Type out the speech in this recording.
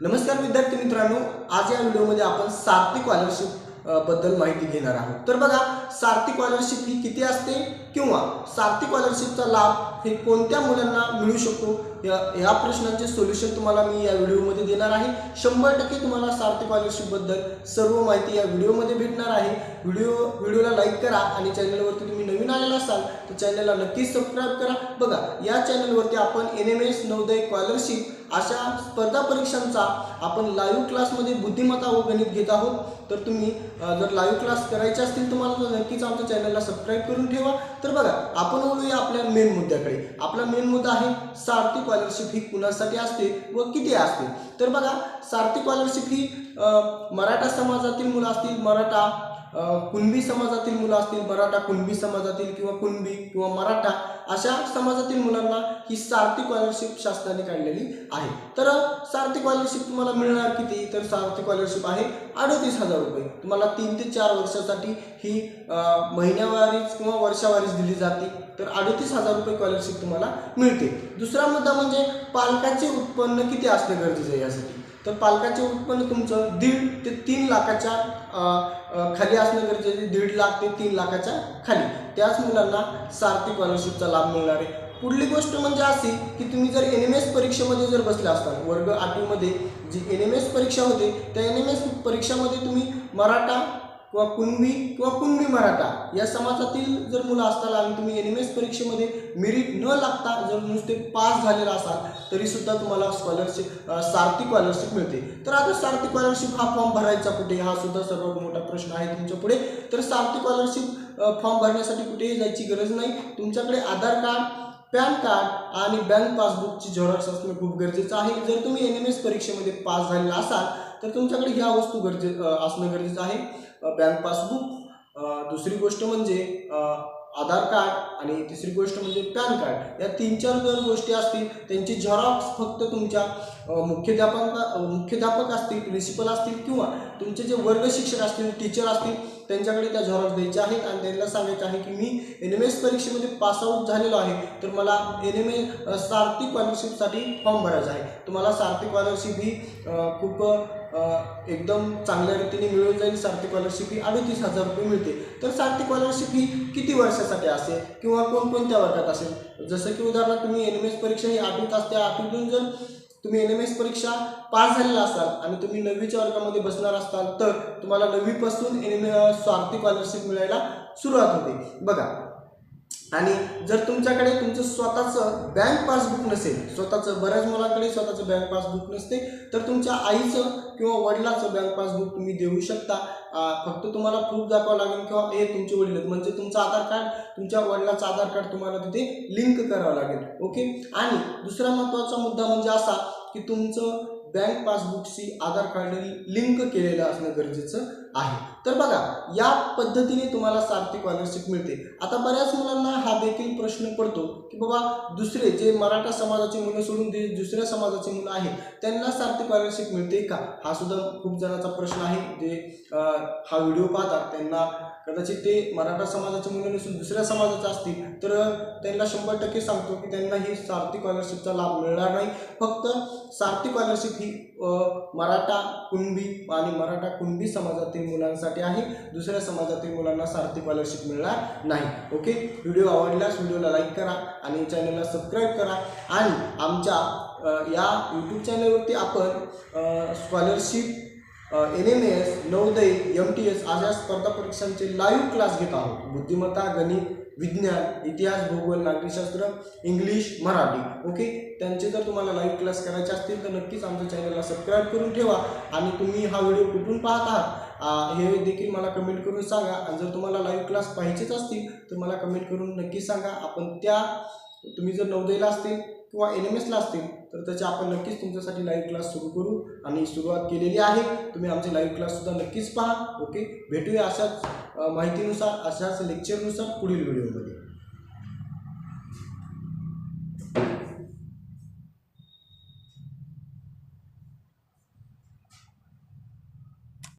नमस्कार विद्यार्थी मित्रांनो आज या व्हिडिओमध्ये आपण सार्थिक स्कॉलरशिपबद्दल माहिती घेणार आहोत. तर बघा सार्थिक स्कॉलरशिप ही किती असते? किंवा सार्थिक स्कॉलरशिपचा लाभ हे कोणत्या मुलांना मिळू शकतो? या ह्या प्रश्नांचे सोल्युशन तुम्हाला मी या व्हिडिओमध्ये देणार आहे. शंभर टक्के तुम्हाला सार्थिक स्कॉलरशिपबद्दल सर्व माहिती या व्हिडिओमध्ये भेटणार आहे. व्हिडिओ व्हिडिओला लाईक करा आणि चॅनलवरती तुम्ही नवीन आलेला असाल तर चॅनलला नक्कीच सबस्क्राईब करा. बघा या चॅनलवरती आपण N M S Navodaya scholarship अशा स्पर्धा परीक्षांचा आपण लाईव्ह क्लासमध्ये बुद्धिमत्ता व गणित घेत आहोत. तर तुम्ही जर लाईव्ह क्लास करायचे असतील तुम्हाला तर नक्कीच आमच्या चॅनलला सबस्क्राईब करून ठेवा. तर बघा आपण वळूया आपल्या मेन मुद्द्याकडे. आपला मेन मुद्दा आहे सार्थिक स्कॉलरशिप ही कुणासाठी असते व किती असते? तर बघा सार्थिक स्कॉलरशिप ही मराठा समाजातील मुलं असतील मराठा कुणबी समाजातील मुलं असतील मराठा कुणबी समाजातील किंवा कुणबी किंवा मराठा अशा समाजातील मुलांना ही सार्थिक स्कॉलरशिप शासनाने काढलेली आहे. तर सार्थिक स्कॉलरशिप तुम्हाला मिळणार किती? तर सार्थिक स्कॉलरशिप आहे अडतीस हजार रुपये. तुम्हाला तीन ते चार वर्षासाठी ही महिन्यावारीच किंवा वर्षावारीच दिली जाते. तर अडतीस हजार रुपये स्कॉलरशिप तुम्हाला मिळते. दुसरा मुद्दा म्हणजे पालकाचे उत्पन्न किती असणे गरजेचं आहे यासाठी? तर पालकाचे उत्पन्न तुमचं दीड ते तीन लाखाच्या खाली असणं गरजेचं दीड लाख ते तीन लाखाच्या खाली. त्याच मुलांना सार्थिक स्कॉलरशिपचा लाभ मिळणार आहे. पुढली गोष्ट म्हणजे अशी की तुम्ही जर एन एम एस परीक्षेमध्ये जर बसले असताल वर्ग आठवीमध्ये जी एन एम एस परीक्षा होते त्या एन एम एस परीक्षामध्ये तुम्ही मराठा किंवा कुणबी किंवा कुणबी मराठा या समाजातील जर मुलं असताना आणि तुम्ही एन एम एस परीक्षेमध्ये मेरिट न लागता जर नुसते पास झालेला असाल तरीसुद्धा तुम्हाला स्कॉलरशिप सार्थिक स्कॉलरशिप मिळते. तर आता सार्थिक स्कॉलरशिप हा फॉर्म भरायचा कुठे? हा सुद्धा सर्वात मोठा प्रश्न आहे तुमच्यापुढे. तर सार्थिक स्कॉलरशिप फॉर्म भरण्यासाठी कुठेही जायची गरज नाही. तुमच्याकडे आधार कार्ड पॅन कार्ड आणि बँक पासबुकची झेरॉक्स असणं खूप गरजेचं आहे. जर तुम्ही एन एम एस परीक्षेमध्ये पास झालेला असाल तर तुमच्याकडे ह्या वस्तू गरजे असणं गरजेचं आहे. बँक पासबुक दुसरी गोष्ट म्हणजे आधार कार्ड आणि तिसरी गोष्ट म्हणजे पॅन कार्ड या तीन चार जर गोष्टी असतील त्यांची झेरॉक्स फक्त तुमच्या मुख्याध्यापक मुख्याध्यापक असतील प्रिन्सिपल असतील किंवा तुमचे जे वर्ग शिक्षक असतील टीचर असतील त्यांच्याकडे त्या झेरॉक्स द्यायच्या आहेत आणि त्यांना सांगायचं आहे की मी एन एम एस परीक्षेमध्ये पासआउट झालेलो आहे तर मला एन एम एस सार्थिक स्कॉलरशिपसाठी फॉर्म भरायचा आहे. तुम्हाला सार्थिक स्कॉलरशिप ही खूप एकदम चांगल्या रीतीने मिळून जाईल सार्थिक स्कॉलरशिप ही अडतीस हजार रुपये मिळते तर सार्थिक स्कॉलरशिप ही किती वर्षासाठी असेल किंवा कोणकोणत्या वर्गात असेल? जसं की उदाहरणार्थ तुम्ही एन एम एस परीक्षा ही आठवीत असते आठवीतून जर तुम्ही एन एम एस परीक्षा पास झालेला असाल आणि तुम्ही नववीच्या वर्गामध्ये बसणार असाल तर तुम्हाला नववीपासून एन एम सार्थी स्कॉलरशिप मिळायला सुरुवात होते. बघा आणि जर तुमच्याकडे तुमचं स्वतःचं बँक पासबुक नसेल स्वतःचं बऱ्याच मुलांकडे स्वतःचं बँक पासबुक नसते तर तुमच्या आईचं किंवा वडिलाचं बँक पासबुक तुम्ही देऊ शकता. फक्त तुम्हाला प्रूफ दाखवावं लागेल किंवा हे तुमचे वडील आहेत. म्हणजे तुमचं आधार कार्ड तुमच्या वडिलाचं आधार कार्ड तुम्हाला तिथे लिंक करावं लागेल. ओके आणि दुसरा महत्त्वाचा मुद्दा म्हणजे असा की तुमचं बँक पासबुकशी आधार कार्ड लिंक केलेलं असणं गरजेचं आहे. तर बघा या पद्धतीने तुम्हाला सार्थिक स्कॉलरशिप मिळते. आता बऱ्याच मुलांना हा देखील प्रश्न पडतो की बाबा दुसरे जे मराठा समाजाची मुलं सोडून जे दुसऱ्या समाजाची मुलं आहेत त्यांना सार्थिक स्कॉलरशिप मिळते का? हा सुद्धा खूप जणांचा प्रश्न आहे. जे हा व्हिडिओ पाहतात त्यांना कदाचित ते मराठा समाजाच्या मुलं नसून दुसऱ्या समाजाचं असतील तर त्यांना शंभर टक्के सांगतो की त्यांना ही सार्थिक स्कॉलरशिपचा लाभ मिळणार नाही. फक्त सार्थिक स्कॉलरशिप ही मराठा कुणबी आणि मराठा कुणबी समाजातील मुलांसाठी आहे. दुसऱ्या समाजातील मुलांना सार्थिक स्कॉलरशिप मिळणार नाही. ओके? व्हिडिओ आवडल्यास व्हिडिओला लाईक करा आणि चॅनलला सबस्क्राईब करा. आणि आमच्या या यूट्यूब चॅनलवरती आपण scholarship N M S Navodaya M T S अशा स्पर्धा परीक्षांचे लाईव्ह क्लास घेत आहोत. बुद्धिमत्ता गणित विज्ञान इतिहास भूगोल नागरिकशास्त्र इंग्लिश मराठी. ओके त्यांचे जर तुम्हाला लाईव्ह क्लास करायचे असतील तर नक्कीच आमच्या चॅनलला सबस्क्राईब करून ठेवा. आणि तुम्ही हा व्हिडिओ कुठून पाहत आहात? हे देखील मला कमेंट करून सांगा. आणि जर तुम्हाला लाईव्ह क्लास पाहिजेच असतील तर मला कमेंट करून नक्की सांगा. आपण त्या तुम्ही जर नवोदयला असतील किंवा एन एम एसला असतील तर त्याचे आपण नक्कीच तुमच्यासाठी लाईव्ह क्लास सुरू करू आणि सुरुवात केलेली आहे. तुम्ही आमचे लाईव्ह क्लाससुद्धा नक्कीच पहा. ओके भेटूया अशाच माहितीनुसार अशाच लेक्चरनुसार पुढील व्हिडिओमध्ये